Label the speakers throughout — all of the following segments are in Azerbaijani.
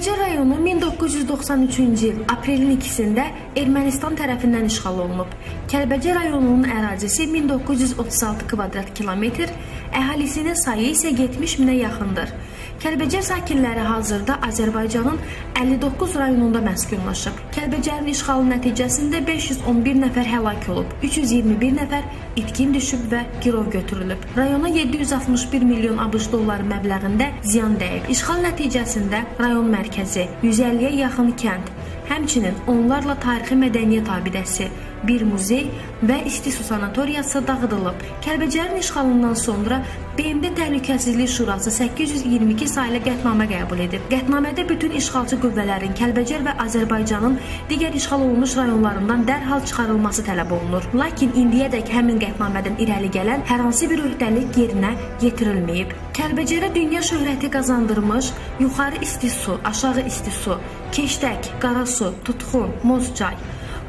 Speaker 1: Kəlbəcər rayonu 1993-cü il aprelin 2-sində Ermənistan tərəfindən işğal olunub. Kəlbəcər rayonunun ərazisi 1936 kvadrat kilometr, əhalisinin sayı isə 70 minə yaxındır. Kəlbəcər sakinləri hazırda Azərbaycanın 59 rayonunda məskunlaşıb. Kəlbəcərin işğalı nəticəsində 511 nəfər həlak olub, 321 nəfər itkin düşüb və girov götürülüb. Rayona 761 milyon ABŞ dolları məbləğində ziyan dəyib. İşğal nəticəsində rayon mərkəzi, 150-yə yaxın kənd, həmçinin onlarla tarixi mədəniyyət abidəsi, bir muzey və isti su sanatoriyası dağıdılıb. Kəlbəcərin işğalından sonra BMT Təhlükəsizlik Şurası 822 saylı qətnamə qəbul edib. Qətnamədə bütün işğalçı qüvvələrin Kəlbəcər və Azərbaycanın digər işğal olunmuş rayonlarından dərhal çıxarılması tələb olunur. Lakin indiyədək həmin qətnamədən irəli gələn hər hansı bir öhdəlik yerinə yetirilməyib. Kəlbəcərə dünya şöhrəti qazandırmış yuxarı isti su, aşağı isti su, keşdək, qara su, tutxun, Mozçay,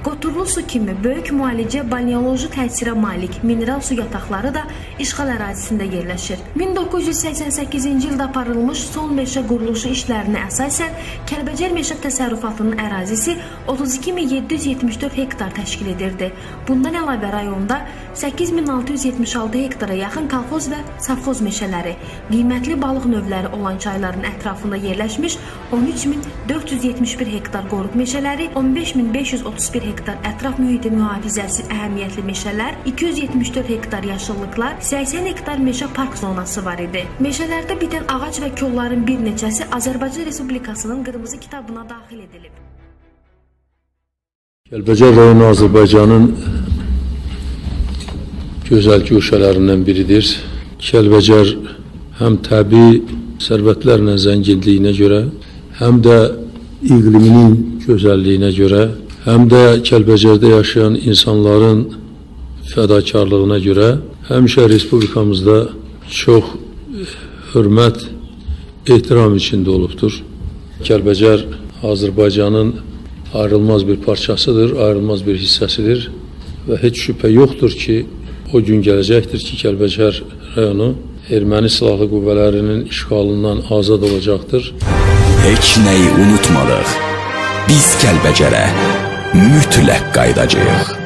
Speaker 1: Qoturlu su kimi böyük müalicə balneoloji təsirə malik mineral su yataqları da işğal ərazisində yerləşir. 1988-ci ildə aparılmış son meşə quruluşu işlərinə əsasən Kəlbəcər meşə təsərrüfatının ərazisi 32774 hektar təşkil edirdi. Bundan əlavə rayonda 8676 hektara yaxın kolxoz və savxoz meşələri, qiymətli balıq növləri olan çayların ətrafında yerləşmiş 13471 hektar qoruq meşələri, 15531 hektar ətraf mühiti mühafizəsi əhəmiyyətli meşələr, 274 hektar yaşıllıqlar, 80 hektar meşə park zonası var idi. Meşələrdə bitən ağac və kolların bir neçəsi Azərbaycan Respublikasının qırmızı kitabına daxil edilib.
Speaker 2: Kəlbəcər rayonu Azərbaycanın gözəl güşələrindən biridir. Kəlbəcər həm təbii sərvətlərlə zənginliyinə görə, həm də iqliminin gözəlliyinə görə, hem de Kelbecer'de yaşayan insanların fedakarlığına göre hemşe Respublikamızda çok hürmet, ehtiram içinde olubdur. Kelbecer Azerbaycan'ın ayrılmaz bir parçasıdır, ayrılmaz bir hissesidir ve hiç şüphe yoktur ki o gün gelecektir ki Kelbecer rayonu Ermeni silahlı qüvvələrinin işğalından azad olacaqdır.
Speaker 3: Heç nəyi unutmadıq. Biz Kəlbəcərə mütləq qayıdacağıq.